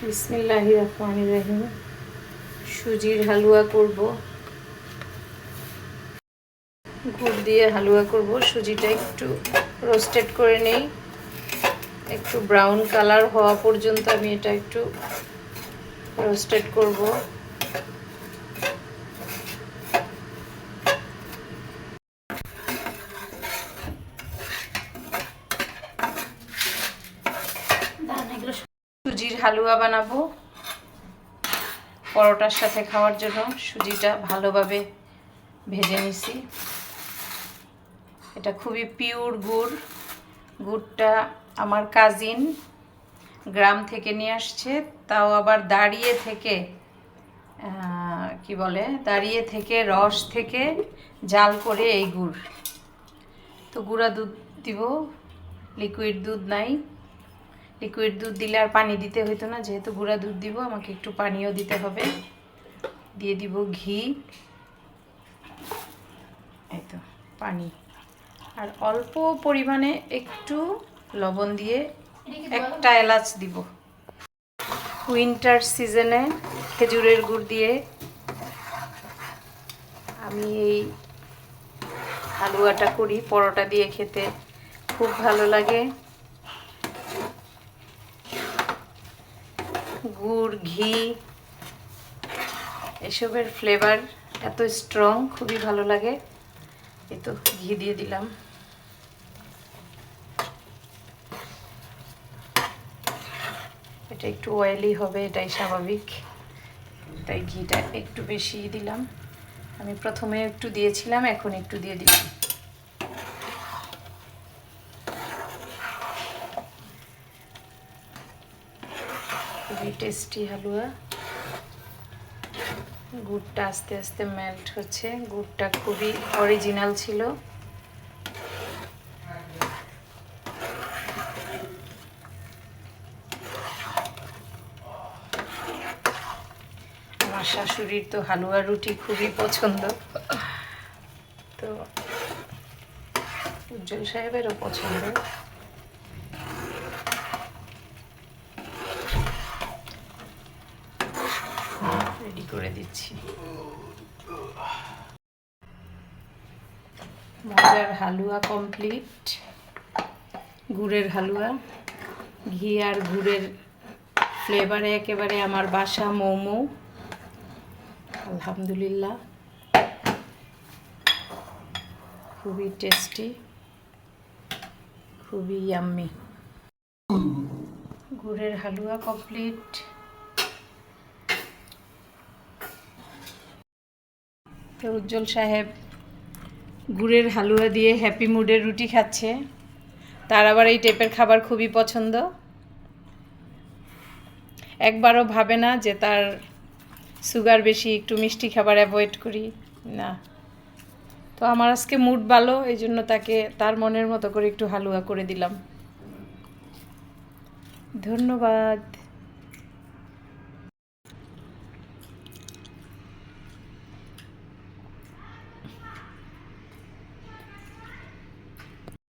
বিসমিল্লাহ রহমান রহিম সুজির হালুয়া করব। গুড় দিয়ে হালুয়া করব। সুজিটা একটু রোস্টেড করে নেই। একটু ব্রাউন কালার হওয়া পর্যন্ত আমি এটা একটু রোস্টেড করব। সুজির হালুয়া বানাবো। পরোটার সাথে খাওয়ার জন্য সুজিটা ভালোভাবে ভেজে নিছি। এটা খুবই পিওর গুড়। গুড়টা আমার কাজিন গ্রাম থেকে নিয়ে আসছে, তাও আবার দাঁড়িয়ে থেকে কি বলে, দাঁড়িয়ে থেকে রস থেকে জাল করে এই গুড়। তো গুঁড়া দুধ দিব লিকুইড দুধ নাই। লিকুইড দুধ দিলে আর পানি দিতে হইতো না, যেহেতু গুঁড়া দুধ দিব, আমাকে একটু পানিও দিতে হবে। দিয়ে দিব ঘি। এই তো, পানি। আর অল্প পরিমাণে একটু লবণ দিয়ে একটা এলাচ দিব। উইন্টার সিজনে খেজুরের গুড় দিয়ে আমি এই হালুয়াটা করি, পরোটা দিয়ে খেতে। খুব ভালো লাগে। গুড়, ঘি, এসবের ফ্লেভার এত স্ট্রং খুবই ভালো লাগে। এই তো ঘি দিয়ে দিলাম। এটা একটু অয়েলি হবে, এটাই স্বাভাবিক। তাই ঘিটা একটু বেশি দিলাম। আমি প্রথমে একটু দিয়েছিলাম, এখন একটু দিয়ে দিচ্ছি। খুবই টেস্টি হালুয়া। গুড়টা আস্তে আস্তে মেল্ট হচ্ছে। গুড়টা খুবই অরিজিনাল ছিল। আমার শাশুড়ির তো হালুয়া রুটি খুবই পছন্দ। তো উজ্জ্বল সাহেবেরও পছন্দ। রেডি করে দিচ্ছি। মজার হালুয়া কমপ্লিট গুড়ের হালুয়া। ঘি আর গুড়ের ফ্লেভারে একেবারে আমার বাসা মোমো। আলহামদুলিল্লাহ। খুবই টেস্টি খুবই ইয়াম্মি গুড়ের হালুয়া কমপ্লিট তো উজ্জ্বল সাহেব গুড়ের হালুয়া দিয়ে হ্যাপি মুডের রুটি খাচ্ছে। তার আবার এই টাইপের খাবার খুবই পছন্দ। একবারও ভাবে না যে তার সুগার বেশি, একটু মিষ্টি খাবার অ্যাভয়েড করি। না। তো আমার আজকে মুড ভালো, এই জন্য তাকে তার মনের মতো করে একটু হালুয়া করে দিলাম। ধন্যবাদ।